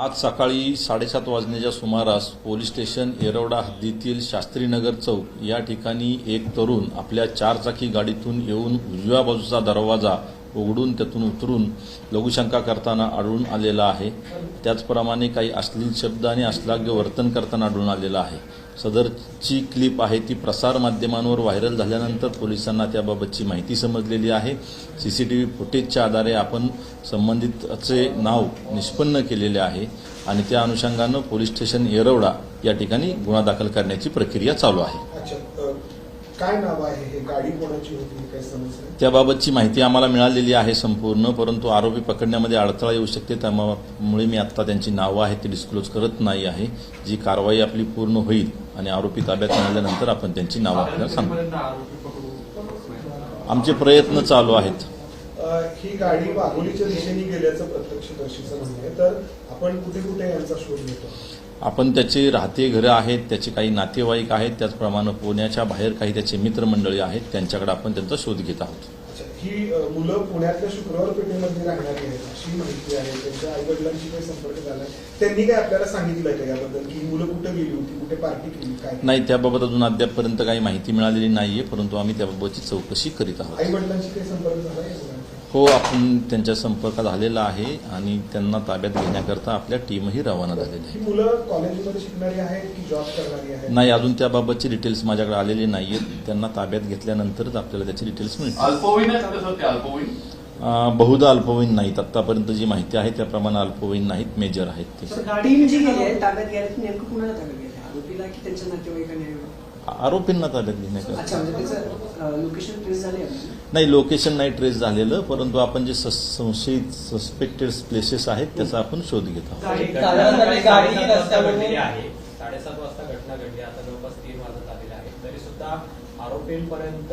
आज सकाळी साडेसात वाजण्याच्या सुमारास पोलीस स्टेशन येरवडा हद्दीतील शास्त्रीनगर चौक या ठिकाणी एक तरुण आपल्या चारचाकी गाडीतून येऊन उजव्या बाजूचा दरवाजा उघडून त्यातून उतरून लघुशंका करताना आढळून आलेला आहे. त्याचप्रमाणे काही अश्लील शब्द आणि अश्लाघ्य वर्तन करताना आढळून आलेलं आहे. सदरची क्लिप आहे ती प्रसार माध्यमांवर व्हायरल झाल्यानंतर पोलिसांना त्याबाबतची माहिती समजलेली आहे. सी सी टी व्ही फुटेजच्या आधारे आपण संबंधितचे नाव निष्पन्न केलेले आहे आणि त्या अनुषंगानं पोलीस स्टेशन येरवडा या ठिकाणी गुन्हा दाखल करण्याची प्रक्रिया चालू आहे. अच्छा. काय नाव आहे? हे गाडी कोणाची होती? काय समस्या त्याबाबतची माहिती आम्हाला मिळालेली आहे संपूर्ण परंतु आरोपी पकडण्यामध्ये अडथळा येऊ शकते. त्यामुळे मी आत्ता त्यांची नावं आहेत ती डिस्क्लोज करत नाही आहे. जी कारवाई आपली पूर्ण होईल आणि आरोपी ताब्यात मिळाल्यानंतर आपण त्यांची नावं आपल्याला सांगू. आमचे प्रयत्न चालू आहेत. ही गाडी वाघोलीच्या दिशेने गेल्याचं प्रत्यक्षदर्शीचं म्हणणं आहे. तर आपण कुठे कुठे यांचा शोध घेतो? आपण त्याचे राहते घरं आहेत त्याचे काही नातेवाईक आहेत त्याचप्रमाणे पुण्याच्या बाहेर काही त्याचे मित्रमंडळी आहेत त्यांच्याकडे आपण त्यांचा शोध घेत आहोत. ही मुलं पुण्यातल्या शुक्रवार पेठेमध्ये राहणारी आहेत अशी माहिती आहे त्यांच्या आई वडिलांशी काही संपर्क झाला त्यांनी काय आपल्याला सांगितलंय का याबद्दल? की मुलं कुठे गेली होती कुठे पार्टी केली काय? नाही त्याबाबत अजून अद्यापपर्यंत काही माहिती मिळालेली नाहीये परंतु आम्ही त्याबाबतची चौकशी करीत आहोत. आई वडिलांशी काही संपर्क झाला हो आपण त्यांच्या संपर्कात आलेला आहे आणि त्यांना ताब्यात घेण्याकरता आपल्या टीमही रवाना झालेली आहे. ही मुलं कॉलेजमध्ये शिकणारी आहेत की जॉब करणारी आहेत? नाही अजून त्याबाबतची डिटेल्स माझ्याकडे आलेली नाहीयेत. त्यांना ताब्यात घेतल्यानंतरच आपल्याला त्याची डिटेल्स मिळतील. आहेत बहुधा अल्पवयीन नाहीत. आतापर्यंत जी माहिती आहे त्याप्रमाणे अल्पवयीन नाहीत मेजर आहेत ते. आरोपींना ताब्यात घेण्याकरता अच्छा म्हणजे त्याचं लोकेशन ट्रेस झाले नाही लोकेशन नाही ट्रेस झालेलं परंतु आपण जे संशयित सस्पेक्टेड प्लेसेस आहेत त्याचा आपण शोध घेत आहोत. साडेसात वाजता रस्त्यावरून- घडलेली आहे. साडेसात वाजता घटना घडली आता जवळपास तीन वाजत आलेले आहेत. तरी सुद्धा आरोपींपर्यंत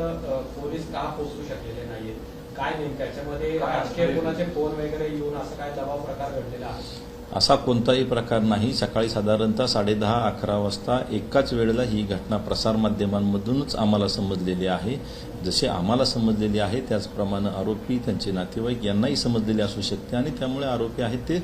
पोलीस का पोहोचू शकलेले नाहीत काय नेमकं? याच्यामध्ये राजकीय कोणाचे फोन वगैरे येऊन असं काय दबाव प्रकार घडलेला आहे? असा कोणताही प्रकार नाही. सकाळी साधारणतः साडेदहा अकरा वाजता एकाच वेळेला ही घटना प्रसारमाध्यमांमधूनच आम्हाला समजलेली आहे. जसे आम्हाला समजलेली आहे त्याचप्रमाणे आरोपी त्यांचे नातेवाईक यांनाही समजलेले असू शकते आणि त्यामुळे आरोपी आहेत ते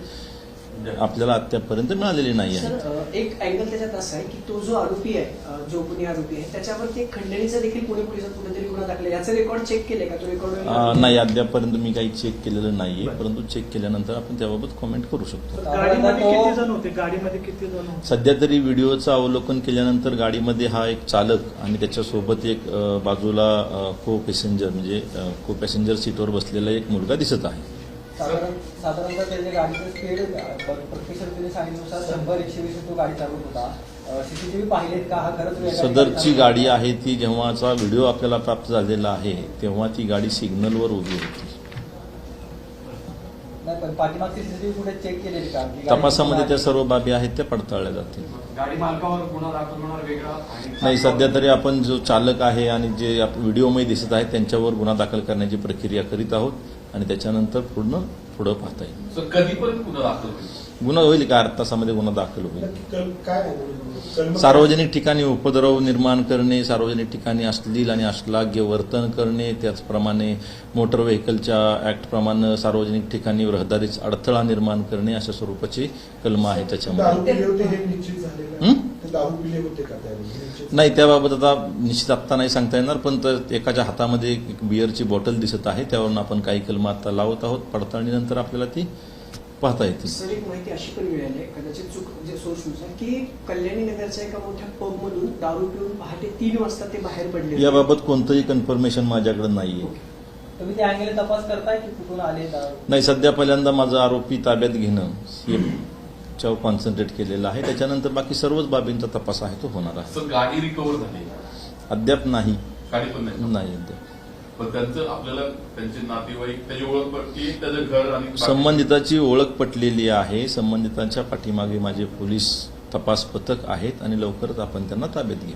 आपल्याला अद्यापर्यंत मिळालेले नाही सर एक अँगल त्याच्यात असा आहे की तो जो आरोपी आहे जो कोणी आरोपी आहे त्याच्यावरती एक खंडणीचा देखील पुणे पोलिसात कुठेतरी गुन्हा दाखल आहे. याचं रेकॉर्ड चेक केले का? तो रेकॉर्ड नाही अद्यापर्यंत मी काही चेक केलेलं नाहीये परंतु चेक केल्यानंतर आपण त्याबाबत कॉमेंट करू शकतो. गाडीमध्ये किती जण होते? गाडीमध्ये किती जण होते? सध्या तरी व्हिडिओचं अवलोकन केल्यानंतर गाडीमध्ये हा एक चालक आणि त्याच्यासोबत एक बाजूला को पॅसेंजर म्हणजे को पॅसेंजर सीटवर बसलेला एक मुलगा दिसत आहे. साधारणतः त्याच्या गाडीचं स्पीड प्रत्यक्ष तुम्ही सांगितल्यानुसार शंभर एकशे वीस तो गाडी चालवत होता. सीसीटीव्ही पाहिलेत का? हा खरंच सदरची गाडी आहे ती जेव्हाचा व्हिडिओ आपल्याला प्राप्त झालेला आहे तेव्हा ती गाडी सिग्नलवर उभी होती. नाही पण पाठीमागची सीसीटीव्ही कुठे चेक केलेली का? की गाडी तपासामध्ये त्या सर्व बाबी आहेत त्या पडताळल्या जातील. गाडी मालकावर गुन्हा दाखल होणार वेगळा आणि नाही सध्या तरी आपण जो चालक आहे आणि जे व्हिडिओमध्ये दिसत आहे त्यांच्यावर गुन्हा दाखल करण्याची प्रक्रिया करीत आहोत आणि त्याच्यानंतर पूर्ण पुढं पाहता येईल. सर कधीपर्यंत गुन्हा दाखल होईल. गुन्हा होईल का? अर्ध तासामध्ये गुन्हा दाखल होईल. सार्वजनिक ठिकाणी उपद्रव निर्माण करणे सार्वजनिक ठिकाणी अश्लील आणि अश्लाघ्य वर्तन करणे त्याचप्रमाणे मोटर व्हेकलच्या ऍक्टप्रमाणे सार्वजनिक ठिकाणी रहदारीच अडथळा निर्माण करणे अशा स्वरूपाची कलम आहे त्याच्यामध्ये. दारू पिले होते का त्यावेळी नाही त्याबाबत आता निश्चित आत्ता नाही सांगता येणार पण तर एकाच्या हातामध्ये एक बिअरची बॉटल दिसत आहे त्यावरून आपण काही कलम आता लावत आहोत. पडताळणीनंतर आपल्याला ती पाहता येतील. सर एक माहिती अशी पण मिळाली आहे कदाचित चूक म्हणजे सोर्सनुसार की कल्याणी नगरच्या एका मोठ्या पब मधून दारू पिऊन पहाटे तीन वाजता ते बाहेर पडले. याबाबत कोणतंही कन्फर्मेशन माझ्याकडे नाहीये. तुम्ही त्या अँगेल तपास करताय की कुठून आले? नाही सध्या पहिल्यांदा माझं आरोपी ताब्यात घेणं च्यावर कॉन्सन्ट्रेट केलेलं आहे. त्याच्यानंतर बाकी सर्वच बाबींचा तपास आहे तो होणार आहे. सर गाडी रिकव्हर झाली. अद्याप नाही. गाडी पण नाही. नाही अद्याप. पण त्यांचं आपल्याला त्यांचे नातेवाईक त्याची ओळख पटली त्याचं घर आणि बाकी- संबंधिताची ओळख पटलेली आहे. संबंधितांच्या पाठीमागे माझे पोलीस तपास पथक आहेत आणि लवकरच आपण त्यांना ताब्यात घेऊ